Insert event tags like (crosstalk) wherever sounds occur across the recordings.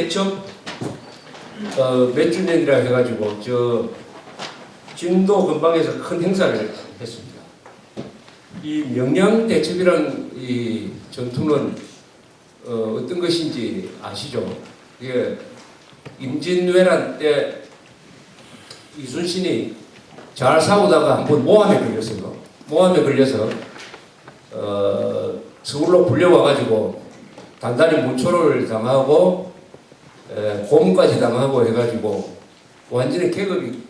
대첩 어, 몇 주년이라 해가지고 저 진도 근방에서 큰 행사를 했습니다. 이 명량 대첩이라는 이 전투는 어, 어떤 것인지 아시죠? 이게 임진왜란 때 이순신이 잘 싸우다가 한번 모함에 걸렸어요. 모함에 걸려서 어, 서울로 불려와가지고 단단히 무초를 당하고 에, 고문까지 당하고 해가지고 완전히 계급이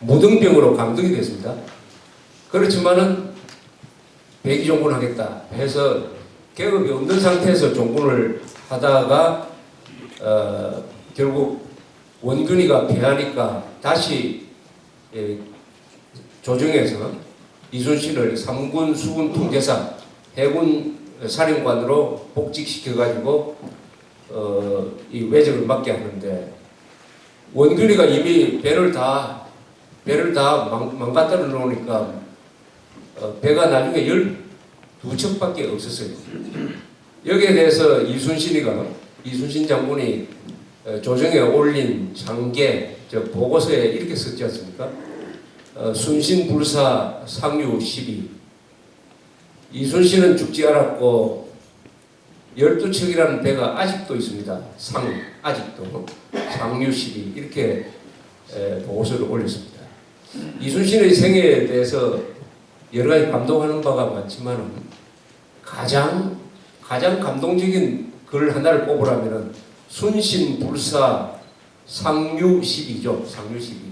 무등병으로 감독이 됐습니다. 그렇지만은 백이 종군 하겠다 해서 계급이 없는 상태에서 종군을 하다가 어, 결국 원균이가 패하니까 다시 예, 조정해서 이순신을 삼군 수군 통제사 해군 사령관으로 복직시켜가지고 어, 이 외적을 맡게 하는데 원균이가 이미 배를 다 배를 다 망, 망가뜨려 놓으니까 어, 배가 나중에 열두 척밖에 없었어요. 여기에 대해서 이순신이가 이순신 장군이 어, 조정에 올린 장계 저 보고서에 이렇게 썼지 않습니까? 어, 순신불사 상류 12 이순신은 죽지 않았고 열두 척이라는 배가 아직도 있습니다. 상 아직도 상류 12 이렇게 에, 보고서를 올렸습니다. 이순신의 생애에 대해서 여러 가지 감동하는 바가 많지만 가장 가장 감동적인 글 하나를 꼽으라면은 순신 불사 상류 12죠. 상류 12.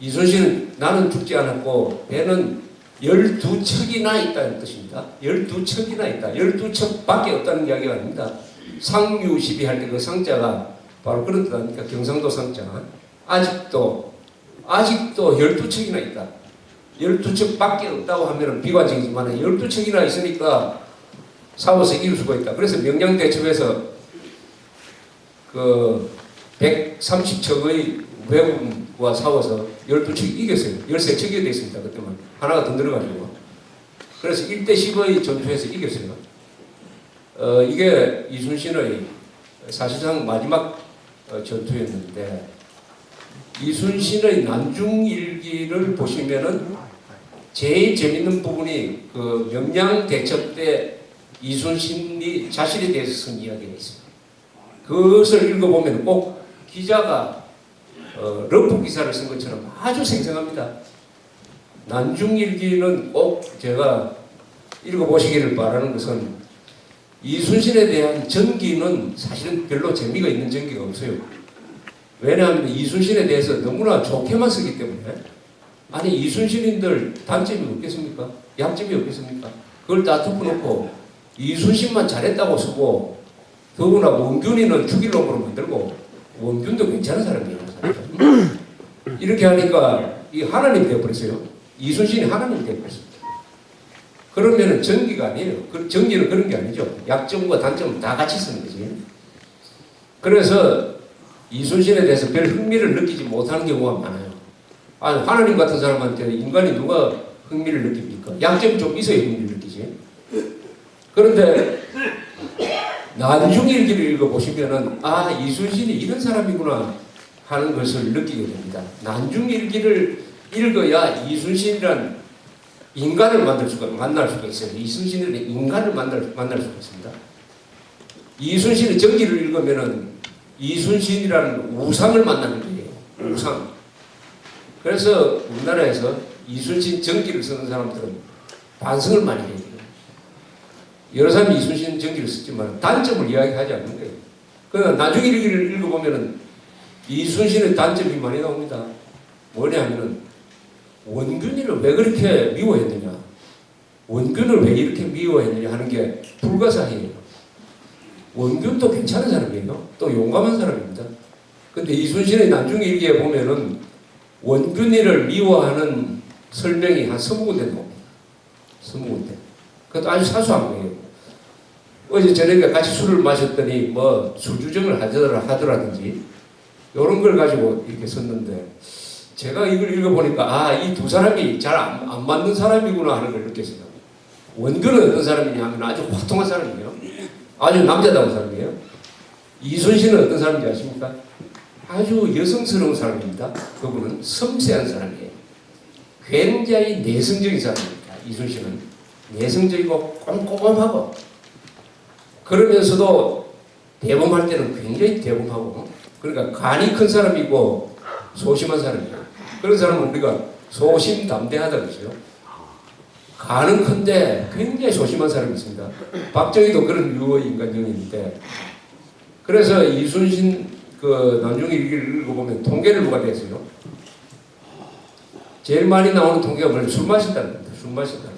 이순신은 나는 죽지 않았고 배는 열두 척이나 있다는 뜻입니다. 열두 척이나 있다. 열두 척밖에 없다는 이야기가 아닙니다. 12할때 그 상자가 바로 그런 뜻 아닙니까? 경상도 상자. 아직도 아직도 열두 척이나 있다. 열두 척밖에 없다고 하면 비관적이지만 열두 척이나 있으니까 싸워서 이길 수가 있다. 그래서 명량대첩에서 그 130척의 외군과 싸워서 12척이 이겼어요. 13척이 됐습니다. 그때만. 하나가 더 늘어가지고. 그래서 1대 10의 전투에서 이겼어요. 어, 이게 이순신의 사실상 마지막 어, 전투였는데 이순신의 난중일기를 보시면은 제일 재밌는 부분이 그 명량 대첩 때 이순신이 자신에 대해서 쓴 이야기가 있습니다. 그것을 읽어보면 꼭 기자가 어, 러프 기사를 쓴 것처럼 아주 생생합니다. 난중일기는 꼭 제가 읽어보시기를 바라는 것은 이순신에 대한 전기는 사실은 별로 재미가 있는 전기가 없어요. 왜냐하면 이순신에 대해서 너무나 좋게만 쓰기 때문에 아니 이순신인들 단점이 없겠습니까? 약점이 없겠습니까? 그걸 다 덮어놓고 이순신만 잘했다고 쓰고 더구나 원균이는 죽일 놈으로 만들고 원균도 괜찮은 사람이에요. 사실은. (clears throat) 이렇게 하니까 이 하나님 되어버렸어요. 이순신이 하나님 되어버렸습니다. 그러면은 전기가 아니에요. 그 전기는 그런 게 아니죠. 약점과 단점은 다 같이 쓰는 거지. 그래서 이순신에 대해서 별 흥미를 느끼지 못하는 경우가 많아요. 아니, 하나님 같은 사람한테 인간이 누가 흥미를 느낍니까? 약점이 좀 있어야 흥미를 느끼지. 그런데 난중일기를 읽어보시면은 아 이순신이 이런 사람이구나 하는 것을 느끼게 됩니다. 난중일기를 읽어야 이순신이란 인간을 만들 수가 만날 수가 있어요. 이순신이란 인간을 만날 만날 수가 있습니다. 이순신의 전기를 읽으면은 이순신이라는 우상을 만나는 거예요. 우상. 그래서 우리나라에서 이순신 전기를 쓰는 사람들은 반성을 많이 해요. 여러 사람이 이순신 전기를 쓰지만 단점을 이야기하지 않는 거예요. 그러나 나중에 읽어보면은 이순신의 단점이 많이 나옵니다. 뭐냐면은 원균이를 왜 그렇게 미워했느냐, 원균을 왜 이렇게 미워했느냐 하는 게 불가사의예요. 원균도 괜찮은 사람이에요. 또 용감한 사람입니다. 근데 이순신의 나중에 일기에 보면은 원균이를 미워하는 설명이 한 서무 군데 나옵니다. 서무 군데. 그것도 아주 사소한 거예요. 어제 저녁에 같이 술을 마셨더니 뭐 술주정을 하더라, 하더라든지 이런 걸 가지고 이렇게 썼는데 제가 이걸 읽어보니까 아, 이 두 사람이 잘안 안 맞는 사람이구나 하는 걸 느꼈어요. 원근은 어떤 사람이냐 하면 아주 화통한 사람이에요. 아주 남자다운 사람이에요. 이순신은 어떤 사람인지 아십니까? 아주 여성스러운 사람입니다. 그분은 섬세한 사람이에요. 굉장히 내성적인 사람입니다. 이순신은 내성적이고 꼼꼼하고 그러면서도 대범할 때는 굉장히 대범하고 그러니까 간이 큰 사람이고 소심한 사람이에요. 그런 사람은 우리가 소심담대하다 그러죠. 간은 큰데 굉장히 소심한 사람이 있습니다. 박정희도 그런 유의 인간형인데 그래서 이순신 그 난중일 일기를 읽어보면 통계를 누가 냈어요? 제일 많이 나오는 통계가 뭐냐면 술 마신다는 겁니다. 술 마신다.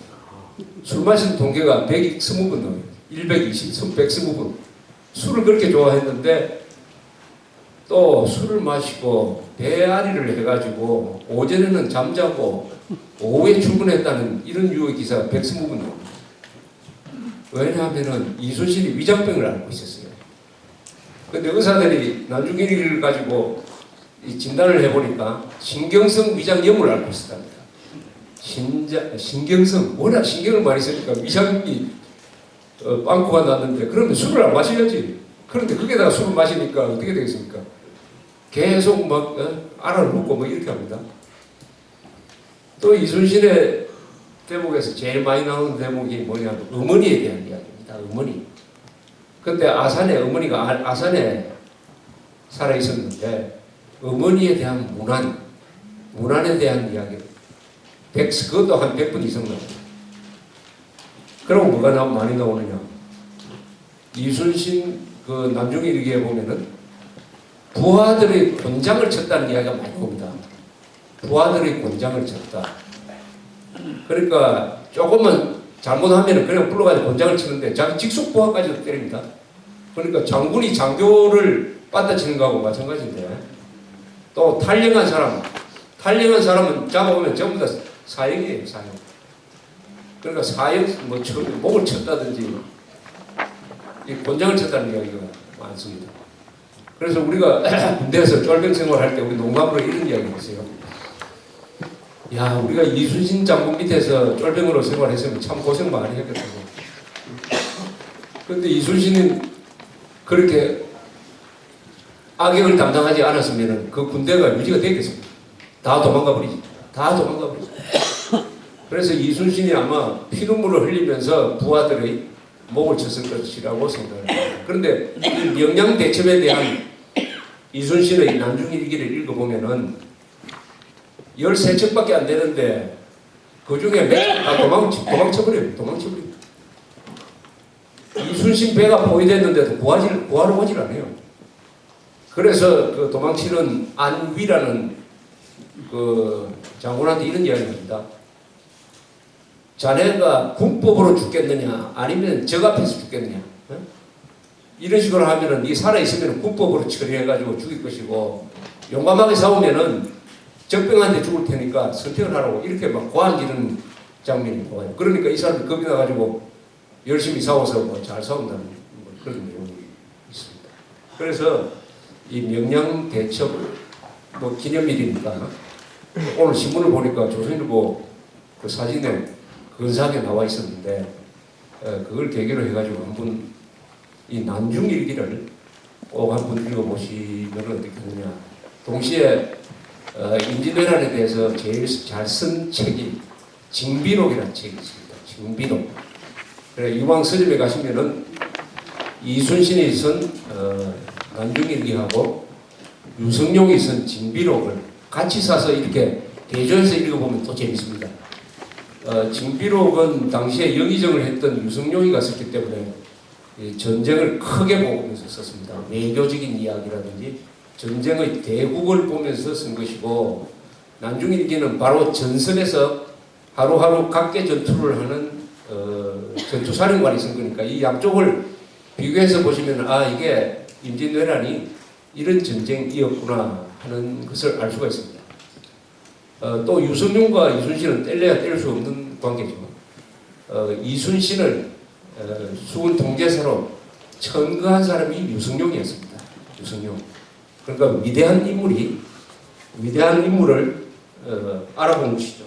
술 마신 통계가 120분 나와요. 120, 120분. 술을 그렇게 좋아했는데 또 술을 마시고 배앓이를 해가지고 오전에는 잠자고 오후에 출근했다는 이런 유의 기사가 120분 나옵니다. 왜냐하면은 이순신이 위장병을 앓고 있었어요. 근데 의사들이 나중일을 가지고 이 진단을 해보니까 신경성 위장염을 앓고 있었답니다. 신자, 신경성, 워낙 신경을 많이 쓰니까 위장이 어, 빵꾸가 났는데 그러면 술을 안 마셔야지. 그런데 거기다가 술을 마시니까 어떻게 되겠습니까? 계속 막 어? 알을 먹고 뭐 이렇게 합니다. 또 이순신의 대목에서 제일 많이 나오는 대목이 뭐냐면 어머니에 대한 이야기입니다. 어머니. 그때 아산에 어머니가 아- 아산에 살아 있었는데 어머니에 대한 문안, 문안에 대한 이야기. 백 그것도 한 100분 이상 나옵니다. 그럼 뭐가 나 많이 나오느냐? 이순신 그 남중일 일기에 보면은 부하들의 권장을 쳤다는 이야기가 많이 옵니다. 부하들의 권장을 쳤다. 그러니까 조금만 잘못하면 그냥 불러가지고 권장을 치는데 자기 직속 부하까지도 때립니다. 그러니까 장군이 장교를 빠따치는 거하고 마찬가지인데 또 탈영한 사람, 탈영한 사람은 잡아보면 전부 다 사형이에요, 사형. 그러니까 사형, 뭐, 쳐, 목을 쳤다든지 이 권장을 쳤다는 이야기가 많습니다. 그래서 우리가 (clears throat) 군대에서 쫄병 생활할 때 우리 농담으로 이런 이야기 했어요. 야, 우리가 이순신 장군 밑에서 쫄병으로 생활했으면 참 고생 많이 했겠다고. 그런데 이순신은 그렇게 악역을 담당하지 않았으면 그 군대가 유지가 되겠습니다. 다 도망가 버리지. 다 도망가 버리지. 그래서 이순신이 아마 피눈물을 흘리면서 부하들의 목을 쳤을 것이라고 생각을 합니다. 그런데 이 명량 대첩에 대한 이순신의 난중일기를 읽어보면은 13척밖에 안 되는데 그 중에 몇다 도망, 도망쳐버려요. 도망쳐버려요. 이순신 배가 포위됐는데도 구하지, 구하러 오질 않아요. 그래서 그 도망치는 안위라는 그 장군한테 이런 이야기를 합니다. 자네가 군법으로 죽겠느냐 아니면 적 앞에서 죽겠느냐 어? 이런 식으로 하면은 네 살아있으면 군법으로 처리해가지고 죽일 것이고 용감하게 싸우면은 적병한테 죽을 테니까 선택을 하라고 이렇게 막 고한 지르는 장면이 나와요. 그러니까 이 사람이 겁이 나가지고 열심히 싸워서 뭐 잘 싸운다는 뭐 그런 내용이 있습니다. 그래서 이 명량 대첩 뭐 기념일이니까 오늘 신문을 보니까 조선일보 그 사진에 근사하게 나와 있었는데 어, 그걸 계기로 해가지고 한번 이 난중일기를 꼭 한번 읽어보시면 어떻겠느냐. 동시에 어, 임진왜란에 대해서 제일 잘 쓴 책이 징비록이라는 책이 있습니다. 징비록. 그래 이왕 서점에 가시면은 이순신이 쓴 어, 난중일기하고 유성룡이 쓴 징비록을 같이 사서 이렇게 대조해서 읽어보면 또 재밌습니다. 어, 징비록은 당시에 영의정을 했던 유성룡이가 썼기 때문에 이 전쟁을 크게 보면서 썼습니다. 외교적인 이야기라든지 전쟁의 대국을 보면서 쓴 것이고 난중일기는 바로 전선에서 하루하루 각계 전투를 하는 어, 전투사령관이 쓴 거니까 이 양쪽을 비교해서 보시면 아 이게 임진왜란이 이런 전쟁이었구나 하는 것을 알 수가 있습니다. 어, 또 유승룡과 이순신은 뗄래야 뗄 수 없는 관계죠. 어, 이순신을 어, 수군 통제사로 천거한 사람이 유승룡이었습니다. 유승룡. 그러니까 위대한 인물이 위대한 인물을 어, 알아본 것이죠.